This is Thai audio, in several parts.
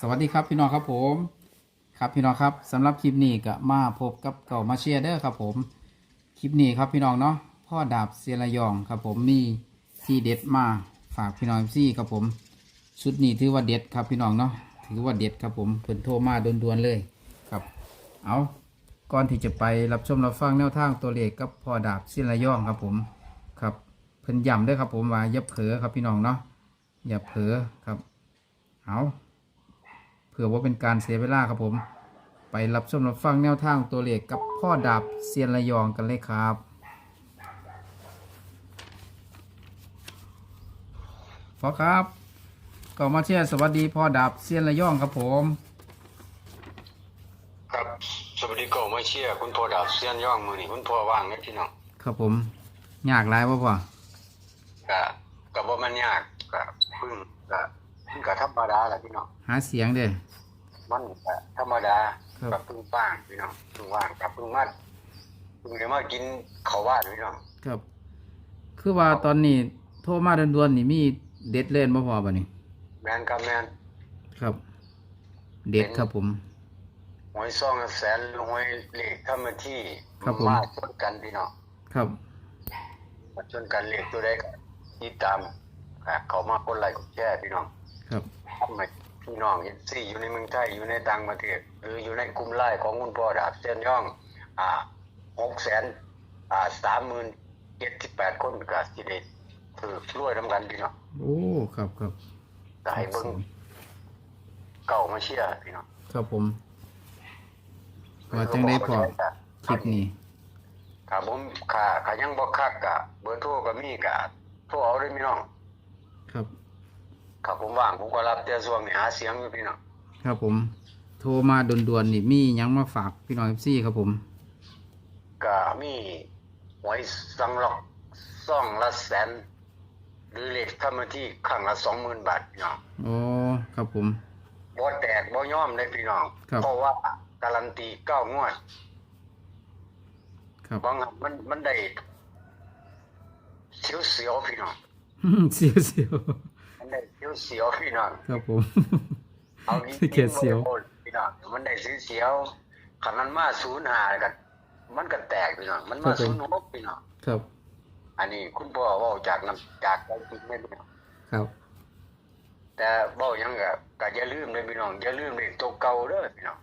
สวัสดีครับพี่น้องครับผม ครับพี่น้องครับสำหรับคลิปนี้ก็มาพบกับเก่ามาเชียร์เด้อครับผมคลิปนี้ครับพี่น้องเนาะพ่อดาบเซียระยองครับผมมีที่เด็ดมาฝากพี่น้องซี่ครับผมชุดนี้ถือว่าเด็ดครับพี่น้องเนาะถือว่าเด็ดครับผมเพิ่นโทรมาด่วนๆเลยครับ เอาก่อนที่จะไปรับชมรับฟังแนวทางตัวเลขกับพ่อดาบเซียระยองครับผมครับเพิ่นย้ำด้อครับผมว่าอย่าเผลอครับพี่น้องเนาะอย่าเผลอครับเอา เผื่อว่าเป็นการเสียเวลาครับผม ไปรับชมรับฟังแนวทางตัวเลขกับพ่อดาบเซียนระยองกันเลยครับฟอครับก็มาเชียร์สวัสดีพ่อดาบเซียนระยองครับผม ครับสวัสดีก็มาเชียร์คุณพ่อดาวเซียนย่องมือนี่คุณพ่อว่างไหมพี่น้องครับผมยากไรวะพ่อก็ก็บ่มันยากก็เพึ่งก็เพึ่งก็ธรรมดาแหละพี่น้องหาเสียงเด้อ มันก็ธรรมดาครับ กับเพึ่งป้างพี่น้องเพึ่งว่างกับเพึ่งมัดเพึ่งได้มากินข้าวว่านพี่น้องครับ คือว่าตอนนี้โทรมาด่วนๆนี่มีเด็ดเล่นบ่พอบ่นี่แมนกับแมนครับ เด็ดครับผม หวยซองละแสนหวยเลขทำมาที่ครับผม มาชนกันพี่น้องครับ มาชนกันเลขตัวใดก็ติดตามอ่าเขามาคนไลค์กดแชร์พี่น้อง ครับ ทำไม พี่น้องเอซี่อยู่ในเมืองไทยอยู่ในต่างประเทศหรืออยู่ในกลุ่มไล่ของคุณพ่อดาบเส้นย่อง อ่าหกแสนอ่าสามหมื่นเจ็ดสิบแปดคนกับสิเดถือรวยทำกันพี่น้องโอ้ครับครับก็ให้เบิ้งเก่ามาเชียร์พี่น้องครับผมว่าจังได้พอคลิปนี้ถ้าผมขาขายังบ่คักกะเบอร์โทรก็มีกะโทรเอาได้พี่น้อง ครับ ถ้าผมว่างผมก็รับแต่ส่วงนี้หาเสียงอยู่พี่น้องครับผม โทรมาด่วนๆนี่มีหยังมาฝากพี่น้องเอฟซีครับผม ก็มีหวยสังหลอกซ่องละแสน หรือเลขทำมาที่ครั้งละสองหมื่นบาทพี่น้องโอ้ครับผม บ่แตกบ่ย่อมเลยพี่น้อง ครับ เพราะว่าการันตีเก้างวดครับ บางอันมันมันได้เสียวเสียวๆพี่น้อง เสียวเสียว มันได้เสียวเสียวๆพี่น้องครับผม เอาจริงเขียนเสียวบ่ได้พี่น้องมันได้เสียวเสียวๆคันมันมาศูนย์หากัน มันก็แตกพี่น้องมันมาศูนย์หกพี่น้องครับ อันนี้คุณพ่อเว้าจากน้ำจากใจจริงเลยพี่น้องครับ แต่เว้าหยังก็ก็อย่าลืมเลยพี่น้องอย่าลืมเลขตัวเก่าเด้อพี่น้อง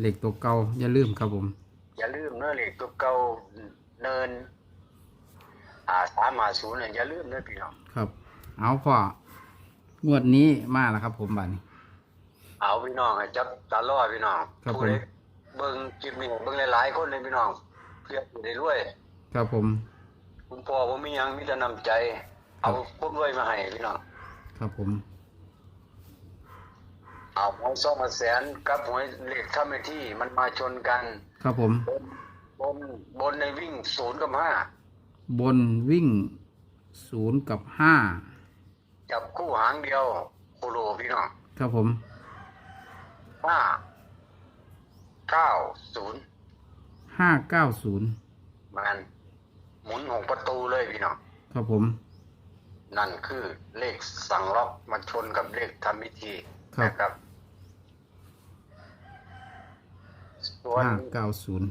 เหล็กตัวเก่าอย่าลืมครับผม อย่าลืมเนอะเลขตัวเก่าเนิน อ่าสามหาศูนย์เนี่ยอย่าลืมเนอะพี่น้อง ครับ เอาพ่องวดนี้มาแล้วครับ ผมบัดนี้ เอาพี่น้องให้จับตาล่อพี่น้องครับผู้ใดเบิ่งคลิปนี้เบิ่งหลายๆคนเลยพี่น้องเพื่อสิได้รวย ครับผม คุณพ่อบ่มีหยังมีแต่น้ำใจเอาความรวยมาให้พี่น้องครับผม เอาหวยสองแสนกับหวยเลขทำหน้าที่มันมาชนกันครับผม บนบนบนในวิ่งศูนย์กับห้าบนวิ่งศูนย์กับห้า จับคู่หางเดียวโคโลพี่น้องครับผมห้าเก้าศูนย์ห้าเก้าศูนย์มันหมุนหกประตูเลยพี่น้องครับผม นั่นคือเลขสั่งล็อกมาชนกับเลขทำพิธีครับนะครับส่วนห้าเก้าศูนย์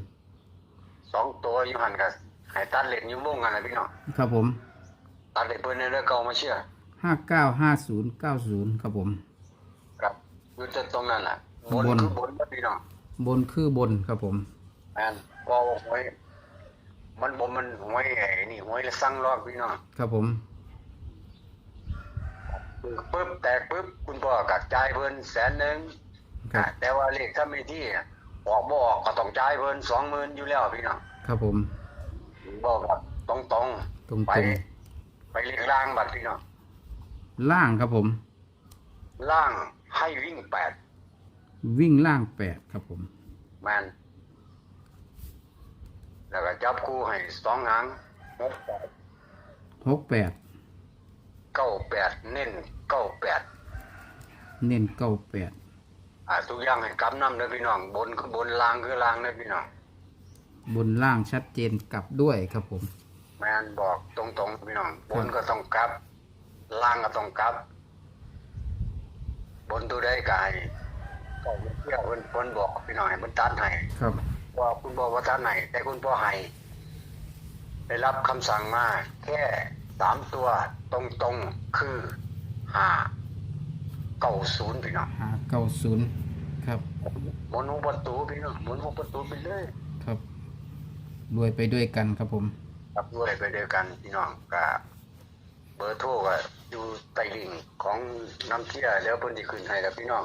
สองตัวอยู่หันกับหายตัดเหล็กอยุ่วงกันนะพี่น้องครับผม ตัดเหล็กเพื่อนในเรื่องเก่ามาเชื่อ ห้าเก้าห้าศูนย์เก้าศูนย์ครับผม ครับอยู่จะตรงนั้นแหละบนบน คือบนนะพี่น้องบนคือบนครับผม แอนก็หวยมันบนมันหวยไอ้นี่หวยละสั่งล็อกพี่น้องครับผมปึ๊บแตกปึ๊บคุณพ่อกักจ่ายเพิ่นแสนหนึ่งครับ แต่ว่าเลขถ้าไม่ที่น่ะออกบ่ออกก็ต้องจ่ายเพิ่นสองหมื่นอยู่แล้วพี่น้องครับผม บอกแบบตรงตรงตรงไปตรงไปเลขล่างบัดพี่น้อง ล่างครับผม ล่างให้วิ่งแปดวิ่งล่างแปดครับผม แมนแล้วก็จับคู่ให้สองหางหกแปดหกแปดเก้าแปดเน้นเก้าแปดเน้นเก้าแปดอ่าทุกอย่างให้กำน้ำเลยพี่น้อง บนคือบนล่างคือล่างเลยพี่น้อง บนล่างชัดเจนกลับด้วยครับผม แมนบอกตรงๆพี่น้อง บนก็ต้องกลับ ล่างก็ต้องกลับ บนตัวได้กายก็เที่ยวเพิ่นเพิ่นบอกพี่น้องให้มันตัดให้ครับว่าคุณพ่อว่าตัดให้แต่คุณพ่อให้ได้รับคำสั่งมาแค่สามตัวตรงๆคือห้าเก้าศูนย์พี่น้องหาเก้าศูนย์ครับหมุนหัวประตูพี่น้องหมุนหัวประตูไปเลยครับรวยไปด้วยกันครับผม ครับด้วยไปด้วยกันพี่น้องก็เบ อร์โทรก็อยู่ใต้ลิงก์ของน้ำเชี่ยแล้วเพิ่นสิขึ้นให้แล้วพี่น้อง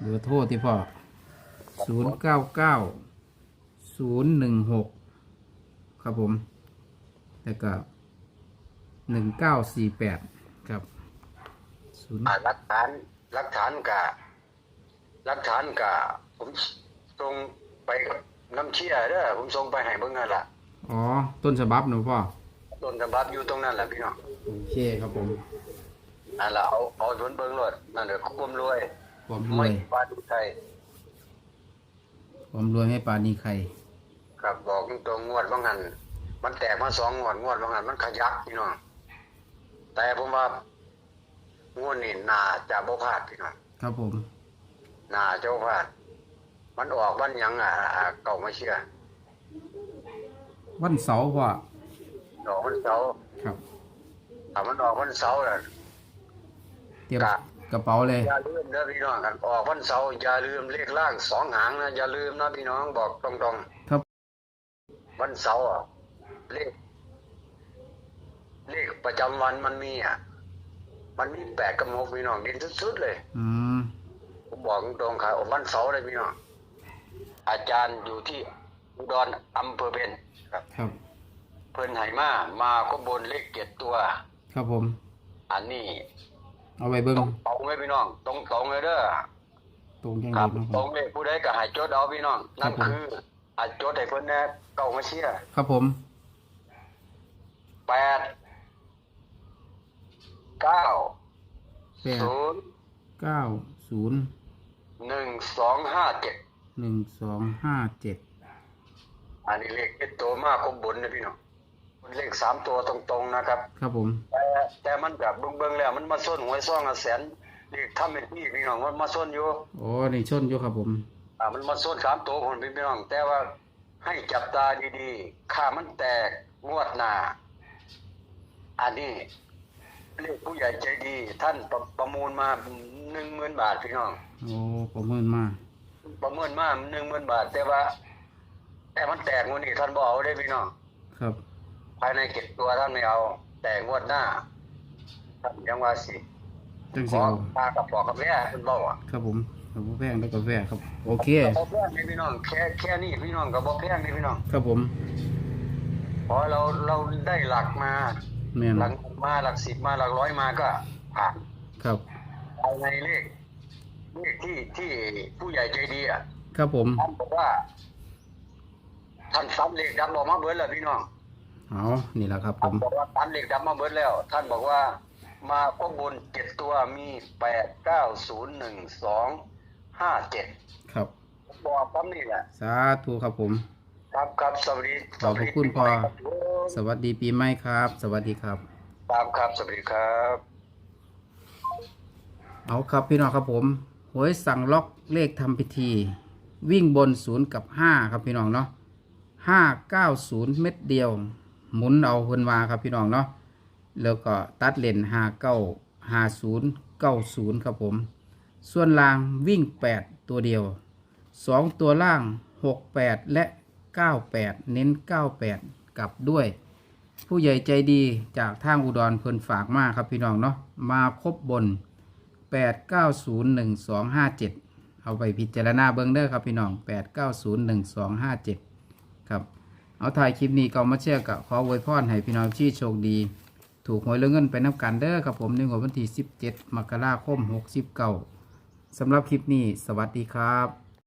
เบอร์โทรที่พ่อศูนย์เก้าเก้าศูนย์หนึ่งหกครับผม แล้วก็หนึ่งเก้าสี่แปดครับศูนย์อ่าหลักฐานหลักฐานกะหลักฐานกะผมส่งไปกับน้ำเชี่ยเด้อผมส่งไปให้เบิ่งนั่นล่ะอ๋อ ต้นฉบับหนูพ่อต้นฉบับอยู่ตรงนั้นแหละพี่น้อง โอเคครับผมนั่นล่ะเอาเอาผลเบิ่งรถนั่นเด้อความรวยความรวไม่ยปาดุไทยความรวยให้ปานีใครครับบอกตรงๆงวดบางหันมันแตกมาสองงวดงวดบางหันมันขยักพี่น้องแต่ผมว่างวดนี้น่าจะบ่พลาดพี่น้องครับผมน่าจะบ่พลาดมันออกวันหยังอะอ่าเก่ามาเชื่อวันเสาร์พ่อออกวันเสาร์ครับ ถ้ามันออกวันเสาร์น่ะเตรียมกะกระเป๋าเลยอย่าลืมนะพี่น้องกันออกวันเสาร์อย่าลืมเลขล่างสองหางนะอย่าลืมนะพี่น้องบอกตรงครับๆวันเสาร์อะเลขเลขประจำวันมันมีอะมันมีแปดกับหกพี่น้องเด่นสุดๆเลย อืมผมบอกตรงๆครับวันเสาร์เลยพี่น้องอาจารย์อยู่ที่อุดรอำเภอเพ็ญครับ ครับ เพิ่นไหมามาก็บนเลขเจ็ดตัว ครับผม อันนี้ เอาไปเบิ้งตรงตรงๆเลยพี่น้อง ตรงตรงๆเลยเด้อตรงยังคดีรับนะคตรรับงเลยผู้ใดก็ใหายโจทย์เอาพี่น้องครันั่บนผม คืออาจโจทย์ให้เพิ่นแน่เก่ามาเชียร์ครับผมแปดเก้าแปดศูนย์เก้าศูนย์หนึ่งสองห้าเจ็ดหนึ่งสองห้าเจ็ดอันนี้เลขเป็นตัวมากคมบนนะพี่น้องมัน เลขสามตัวตรงๆนะครับ ครับผม แต่แต่มันแบบเบิ่งๆแล้ว มันมาส้นหวยซ่องอะแสนเลขทำเป็นพี่พี่น้องมันมาส้นอยู่โอ้นี่ชนอยู่ครับผม อ่ามันมาส้นสามตัวคนพี่น้อง แต่ว่าให้จับตาดีๆข้ามันแตกงวดหน้าอันนี้เรียกผู้ใหญ่ใจดี ท่านประประมูลมาหนึ่งหมื่นบาทพี่น้อง โอ้ประเมินมาประเมินมาหนึ่งหมื่นบาท แต่ว่า แต่มันแตกงวดนี้ท่านบเอาได้พี่น้อง ครับ ภายในเก็บตัวท่านไม่เอา แต่งวดหน้าท่านยังว่าสิจังขสิอเอาปลากระป๋องกาแฟท่านบอกอะครับผมกับแพงแล้วกาแฟครับ โอเค บ่แพงนี่พี่น้องแค่แค่นี้พี่น้องก็บ่แพงนี่พี่น้องครับผมพอเราเราได้หลักมาแม่นหลักมาหลักสิบมาหลักร้อยมาก็ผ่านครับเอาในเลขเลขที่ที่ผู้ใหญ่ใจดีอะ ครับผม ท่านบอกว่าท่านซ้ำเลขดำออกมาเบิดแล้วพี่น้อง เอานี่แหละครับผท่านม บอกว่าท่านเลขดำมาเบิดแล้ว ท่านบอกว่า มาข้างบนเจ็ดตัวมีแปดเก้าศูนย์หนึ่งสองห้าเจ็ดครับ บอกซ้ำนี่แหละสาธุครับผม ครับครับสวัสดีขอบพระคุณพ่อ สวัสดีครับสวัสดีปีใหม่ครับ สวัสดีครับครับครับสวัสดีครับ เอาครับพี่น้องครับผมหวยสั่งล็อกเลขทำพิธี วิ่งบนศูนย์กับห้าครับพี่น้องเนาะห้าเก้าศูนย์เม็ดเดียว หมุนเอาเพิ่นวาครับพี่น้องเนาะแล้วก็ตัดเลนห้าเก้าห้าศูนย์เก้าศูนย์ครับผม ส่วนล่างวิ่งแปดตัวเดียวสองตัวล่างหกแปดและเก้าแปดเน้นเก้าแปดกลับด้วย ผู้ใหญ่ใจดีจากทางอุดรเพิ่นฝากมาครับพี่น้องเนาะมาครบบน8901257เจ็ดเอาไปพิจารณาเบิ้งเด้อครับพี่น้อง8901257ครับ เอาถ่ายคลิปนี้ก็มาเชื่อกับขออวยพรให้พี่น้องที่โชคดี ถูกหวยเรื่องเงินไปนับกันเด้อครับผมในวันที่ 17 มกราคม 69สำหรับคลิปนี้ สวัสดีครับ